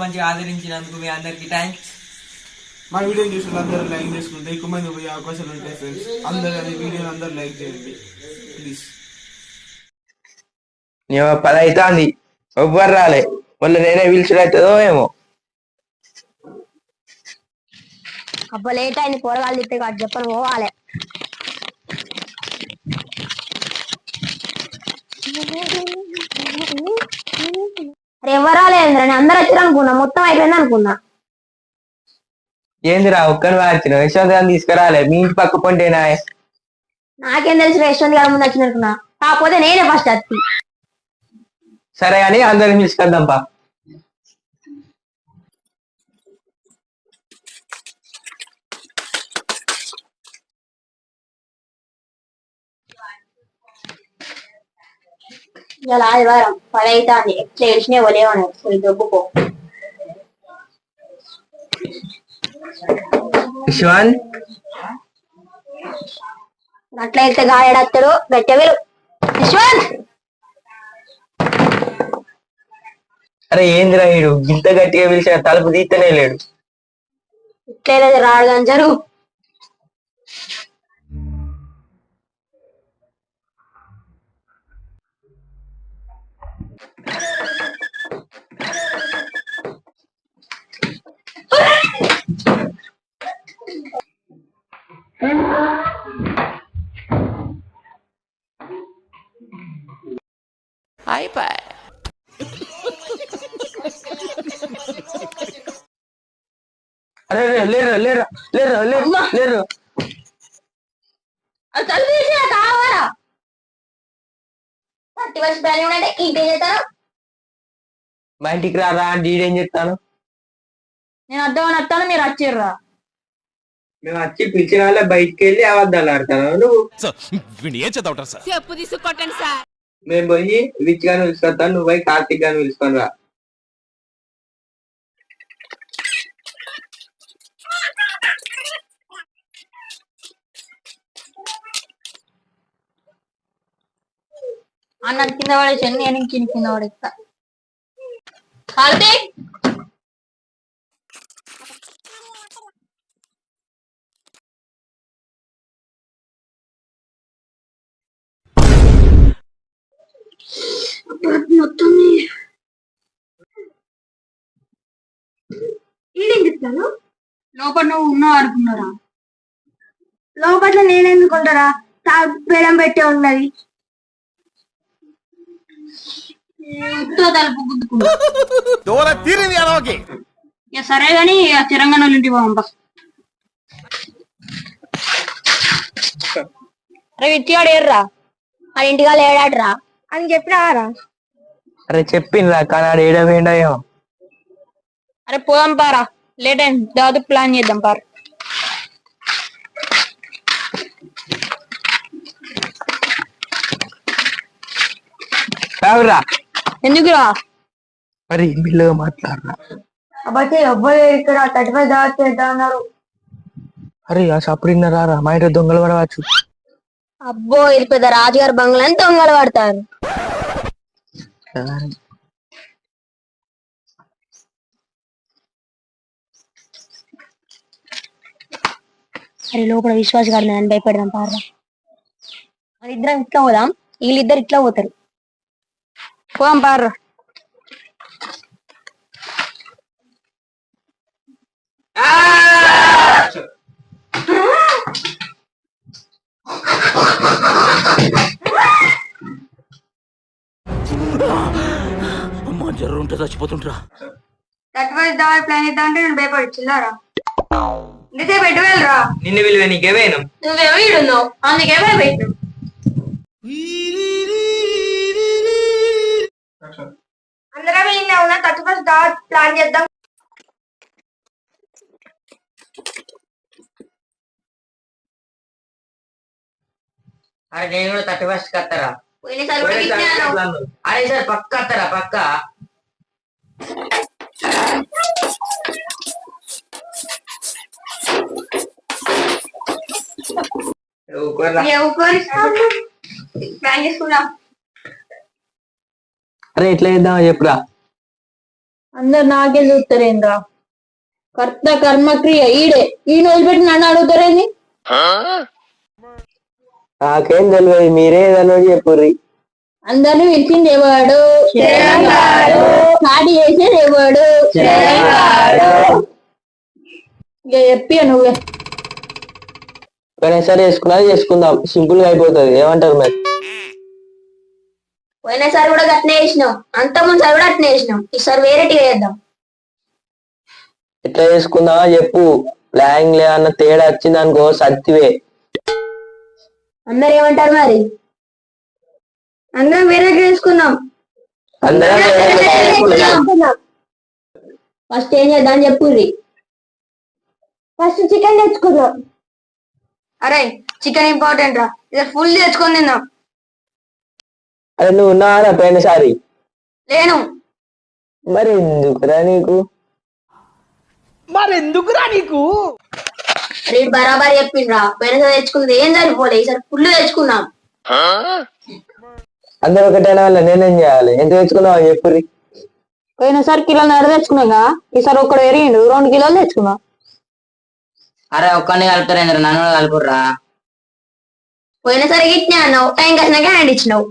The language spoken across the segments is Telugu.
మంచిగా ఆదరించినందుకు మీ అందరికి థ్యాంక్స్ మా వీడియో చూసిన అందరూ లైక్ చేసుకుంటే ఎక్కువ మంది పోయే అవకాశాలు ఉంటాయి ఫ్రెండ్స్ అందరూ అది వీడియోని అందరూ లైక్ చేయండి. ప్లీజ్ నీ పది అవుతుంది ఎవ్వరు రాలే. మళ్ళీ నేనే పిలిచుడు అవుతుందో ఏమో. అబ్బా లేట్ అయింది కూరగాయలు తిట్టే కాదు చెప్పను పోవాలి అరే ఎవరు రాలేదురా నేను అందరు వచ్చారు అనుకున్నా మొత్తం అయిపోయింది అనుకున్నా. ఏందిరా ఒక్కని మార్చిన యశ్వంత్ గారిని తీసుకురాలే మీ ఇంటి పక్క పొంటేనా? నాకేం తెలుసు యశ్వంత్ గారి ముందు వచ్చింది అనుకున్నా కాకపోతే నేనే ఫస్ట్ వచ్చి సరే అని అందరిని పిలుచుకొద్దాం పా. ఇలా ఆదివారం పది అవుతుంది ఎట్లా ఏడిచినా ఒలేవను పోయి దొబ్బుకో యశ్వంత్ అట్లా వెళ్తే గాయడత్తడు గట్టిగా వెళ్ళు యశ్వంత్ అరే ఏందిరా వీడు? గింత గట్టిగా పిలిచిన తలుపు తీస్తనే లేడు. ఇట్లా లేదు రాడు కానీ జరుగు అరే రే, లేరు లేరు లేరు లేరు. మా ఇంటికి రా రా అంటే ఈడేం చెప్తాను నేను అర్థం వస్తాను మీరు వచ్చిర్రా. మేము వచ్చి పిలిచిన వాళ్ళ బయటికి వెళ్ళి అబద్ధాలు ఆడతాను నువ్వు ఏం చదవటం సార్? చెప్పు తీసుకొట్టండి సార్. మేము పోయి విచ్ గాని పిలుచుకొస్తాను నువ్వు పోయి కార్తీక్ గాని పిలుచుకొని రా. అన్న కింద పడేసి నేను ఇంక కింద పడేస్తా. కార్తీక్ ఈడేం చెప్తాను లోపల నువ్వు ఉన్నావు అనుకున్నారా? లోపల నేనెందుకు ఉంటారా? బెడం పెట్టే ఉన్నది. ఉత్తో తలుపు గుద్దుకున్నా దూర తీరింది అలాగే ఇక సరే గాని ఆ తెలంగాణ ఇంటికి పోంప అరే విట్టిగాడు ఏర్రా ఆ ఇంటిగా లేడాడరా అని చెప్పినారా అరే చెప్పిండ్రా కానీ ఆడ ఏడ ఏమో. అరే పోదాం పారా. లేట్ అయింది. దాదాపు ప్లాన్ చేద్దాం పారు. రావురా. ఎందుకురా? మరి బిల్లుగా మాట్లాడరా. కాబట్టి ఎవ్వరు ఇక్కడ థర్టీ ఫైవ్ చేద్దాం అన్నారు అరే ఆ సప్పుడు రారా? మా ఇంట్లో దొంగలు పడవచ్చు అబ్బో ఇది పెద్ద రాజుగారి బంగ్లా అని దొంగలు పడతారు. అరే లోపల విశ్వాస్ గారు నన్ను భయపెడదాం పారా మన ఇద్దరం ఇట్లా పోదాం? వీళ్ళిద్దరు ఇట్లా పోతారు. పోదాం పారా అమ్మ జర్రు ఉంటే చచ్చిపోతుంటరా ప్లాన్ చేద్దాం అంటే నేను భయపడి చిల్లారా. ఇంతే పెట్టు వెళ్ళరా? నిన్ను విలువ నీకేవేను నువ్వేమో ఈడున్నావు? అందుకే భయపెట్టు అందరం ఈయన ఉన్నా థర్టీ ఫస్ట్ దావత్ ప్లాన్ చేద్దాం. అరే నేను కూడా థర్టీ ఫస్ట్ కత్తరా. అరే సార్ పక్క కత్తరా పక్క. ప్లాన్ చేసుకుందాం. అరే ఎట్లా చేద్దామో చెప్పురా? అందరు నాకే చూస్తారేంద్రా కర్త కర్మక్రియ ఈడే. ఈయన వదిలిపెట్టి నన్ను అడుగుతారేంది? నాకేం తెలియదు మీరే ఏదన్నా చెప్పుర్రి. అందరిని పిలిచింది ఎవడు? స్టార్ట్ చేసేది ఎవడు? ఇక చెప్పి నువ్వే. సరే చేసుకున్నది చేసుకుందాం. సింపుల్గా అయిపోతుంది. ఏమంటారు మరి? పోయినసారి కూడా అట్నే వేసినాం అంత ముందుసారి కూడా అట్నే వేసినాం ఈసారి వేరేటిగా వేద్దాం ఎట్లా చేసుకుందామా చెప్పు. ప్లాన్ లే అన్న తేడా వచ్చింది అనుకో సత్తివే అందరు ఏమంటారు మరి? అందరం వేరే వేసుకుందాం అందరం చేసుకుందాం. ఫస్ట్ ఏం చేద్దాం చెప్పుర్రి. ఫస్ట్ చికెన్ తెచ్చుకుందాం. అరే చికెన్ ఇంపార్టెంట్ రా. ఇది ఫుల్ తెచ్చుకొని తిందాం. అరే నువ్వు ఉన్నావా పోయినసారి లేను. మరి ఎందుకురా నీకు? అరే బరాబర్ చెప్పిండ్రా. పోయినసారి తెచ్చుకుంది. ఏం సరిపోలే? ఈసారి ఫుల్ తెచ్చుకుందాం అందరు ఒకటైనా వాళ్ళ? నేనేం చేయాలి? ఎంత తెచ్చుకున్నావు చెప్పుర్రి? పోయినసారి కిలోన్నర తెచ్చుకున్నాగా ఈసారి ఒక్కడు ఎరిగిండు రెండు కిలోలు తెచ్చుకుందాం అరే ఒక్కడిని కలుపుతారేంద్ర? నన్ను కలుపుర్రా? పోయినసారి ఇట్నే అన్నావు. టైం కసినాక హ్యాండ్ ఇచ్చినావు.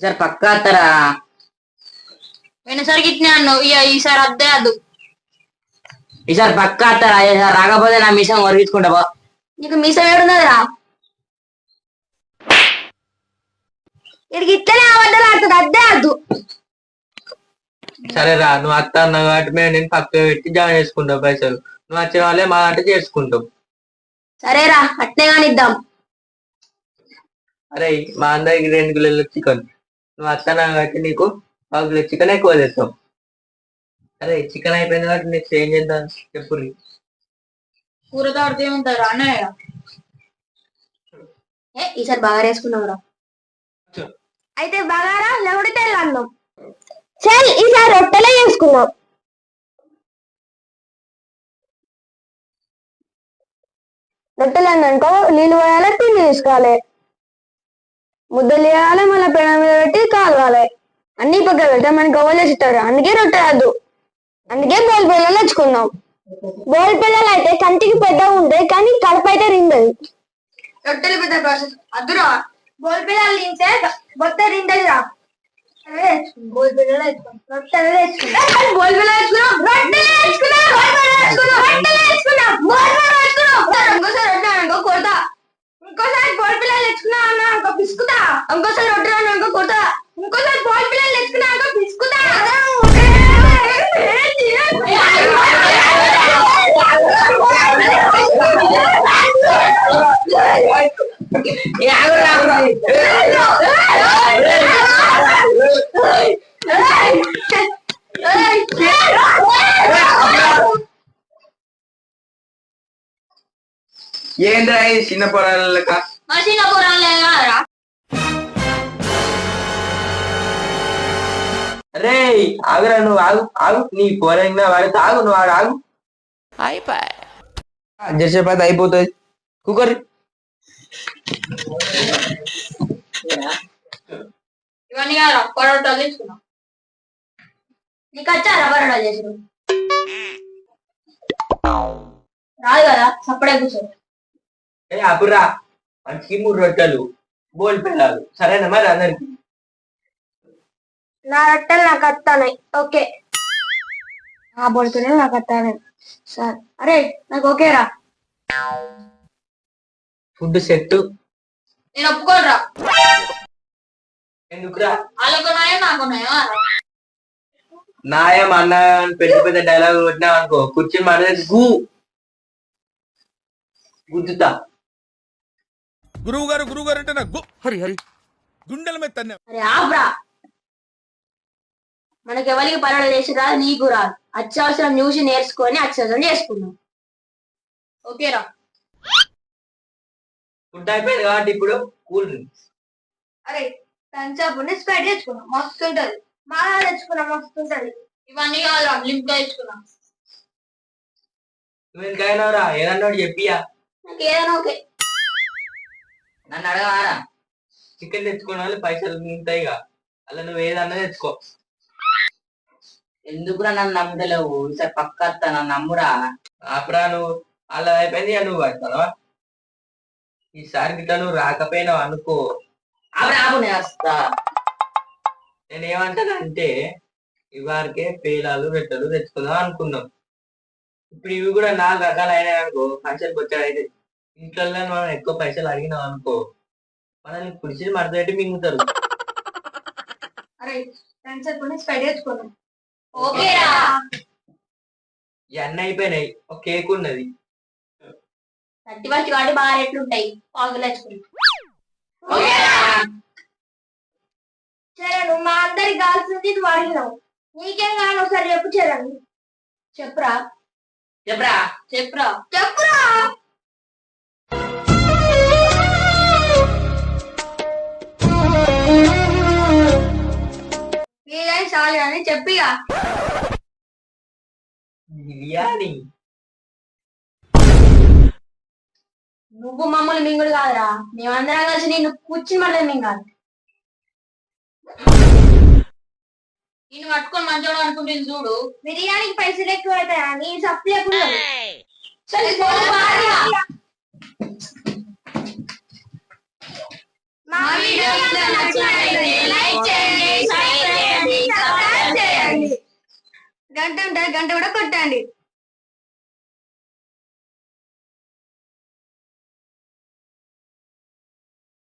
సార్ పక్కా వస్తారా పోయినసారి ఇట్నే అన్నావు ఇక ఈసారి అద్దే అద్దు. ఈసారి పక్కా వస్తారా ఈసారి రాకపోతే నా మిషన్ ఒరిగించుకుంటా పో. నీకు మీసం ఏడున్నదిరా? ఇక్కడికి ఇట్లనే అబద్ధాలు ఆడుతుంది అద్దే అద్దు. సరే రా నువ్వు అత్త అన్నావు కాబట్టి మేము నేను పక్కన పెట్టి జాయిన్ చేసుకుంటావు పైసలు. నువ్వు వచ్చిన వాళ్ళే మా అంటే చేసుకుంటాం. సరేరా అట్నే కానిద్దాం. అరే మా అందరికి రెండు కిలోల చికెన్. నువ్వు అత్త అన్నావు కాబట్టి నీకు కిలో చికెన్ ఎక్కువ తెస్తాం. అరే చికెన్ అయిపోయింది కాబట్టి నెక్స్ట్ ఏం చేద్దాం చెప్పుర్రి కూరతో ఆడితే ఏముంటారు అన్నయ్య? ఏ ఈసారి బాగా వేసుకున్నావురా అయితే బగారా లెవడి తెల్లన్నం చల్ ఈసారి రొట్టెలే చేసుకున్నాం రొట్టెలు అన్నానుకో నీళ్ళు పోయాలి తిండి తీసుకోవాలి ముద్దలు వేయాలి మళ్ళీ పెన మీద పెట్టి కాలవాలి. అన్ని పక్కన పెడితే మనకి గవ్వలు వేసిస్తారు అందుకే రొట్టె రాదు అందుకే బోల్ పిల్లలు తెచ్చుకున్నాం. బోల్ పిల్లలు అయితే కంటికి పెద్దగా ఉంటాయి కానీ కడుపు అయితే రిందది రొట్టెలు పెద్ద ప్రాసెస్. అదురా బోల్ పిల్లలు తింటే మొత్తం రిందదిరా బోల్ పిల్లలు రొట్టెలు తెచ్చుకున్నాం. బోల్ పిల్లలు తెచ్చుకున్నాం? రొట్టెలు తెచ్చుకున్నాం. రొట్టెలు తెచ్చుకున్నాం. బోల్ పిల్లలు తెచ్చుకున్నాం. ఇంకోసారి రొట్టె అనుకో కొడతా. ఇంకోసారి బోల్ పిల్లలు తెచ్చుకున్నా అన్న అనుకో పిసుకుతా. ఇంకోసారి రొట్టెలు అన్న అనుకో కొడతా. ఇంకోసారి బోల్ పిల్లలు తెచ్చుకున్నా అనుకో పిసుకుతా. ఏంద్రా ఇది చిన్న పోరాలే కాదురా. రే ఆగురా నువ్వు ఆగు ఆగు. నీ పోరైనా వాడితే ఆగు నువ్వు ఆడు ఆగు. జర్సేపు అయిపోతుంది. కుక్కర్. ఇవన్నీ కాదురా పరోటాలు తెచ్చుకున్నాం. నీకు వచ్చారా పరోటాలు చేసుడు రాదు కదా సప్పుడే కూర్చో. ఏ అప్పురా మంచికి మూడు రొట్టెలు. బోల్ పిల్లలు. సరేనా మరి అందరికి? నా రొట్టెలు నాకు వస్తానాయి ఓకే. నా బొడుతునే నాకు వస్తానాయి సార్. అరే నాకు ఓకేరా. ఫుడ్ సెట్ నేను ఒప్పుకోనరా. ఎందుకురా? వాళ్ళకున్నాయో నాకున్నాయో నాయం అన్న అని పెద్ద పెద్ద డైలాగ్ కొట్టినావు అనుకో కూర్చుని మాట్లాడేది గు. గుద్దుతా. గురువు గారు గురువు గారు అంటే నాకు హరి హరి. గుండెల మీద తన్నే. అరే ఆబ్రా మనకి ఎవరికి పనులు చేసి రాదు నీకు రాదు. అత్యవసరం చూసి నేర్చుకొని అత్యవసరం చేసుకున్నాం ఓకేరా ఫుడ్ అయిపోయింది కాబట్టి ఇప్పుడు కూల్ డ్రింక్స్. అరే థమ్స్అప్ స్ప్రైట్ తెచ్చుకున్నాం మస్తు ఉంటది. బాగా తెచ్చుకున్నాం మస్తు ఉంటది. ఇవన్నీ కాదు లింక్ తెచ్చుకున్నాం నువ్వు ఎందుకైనావురా ఏదన్నాడు చెప్పియా నాకు ఏదైనా ఓకే. నన్ను అడగవారా? చికెన్ తెచ్చుకున్న వాళ్ళు పైసలు మిగులుతాయిగా అలా నువ్వు ఏదన్నా తెచ్చుకో. ఎందుకురా నన్ను నమ్ముతలేవు? ఈసారి పక్క నన్ను నమ్మురా. ఆపరా నువ్వు. అలా అయిపోయింది నువ్వు. పడతావా ఈసారి గిట్లా నువ్వు రాకపోయినావు అనుకో. ఆపు నేను వస్తా. నేనేమంటానంటే ఇవారికే పేలాలు రెట్టలు తెచ్చుకుందాం అనుకున్నాం. ఇప్పుడు ఇవి కూడా నాలుగు రకాలు అయినాయి అనుకో పైసలు వచ్చాడు అయితే. ఇంట్లో మనం ఎక్కువ పైసలు అడిగినాం అనుకో మనల్ని పుడిచి మడతపెట్టి మింగుతారు. అరే ఫ్రెండ్స్ స్పెడ్ ఓకేరా ఇవన్నీ అయిపోయినాయి. ఒక కేక్ ఉన్నది. వాడి బాగా రేట్లు ఉంటాయి నువ్వు మా అందరికి కావాల్సింది నువ్వు అడిగినావు. నీకేం కావాలి ఒకసారి చెప్పు చరణ్. చెప్పురా? చెప్పరా? చెప్పురా చెప్పురా కానీ చెప్పిగా. బిర్యానీ నువ్వు మమ్మల్ని మింగుడు కాదురా. మేమందరం కలిసి నిన్ను కూర్చుని మళ్ళీ మింగాలి. నేను పట్టుకొని మంచోడు అనుకుంటుంది చూడు. బిర్యానీకి పైసలు ఎక్కువ అవుతాయా నీ సప్పు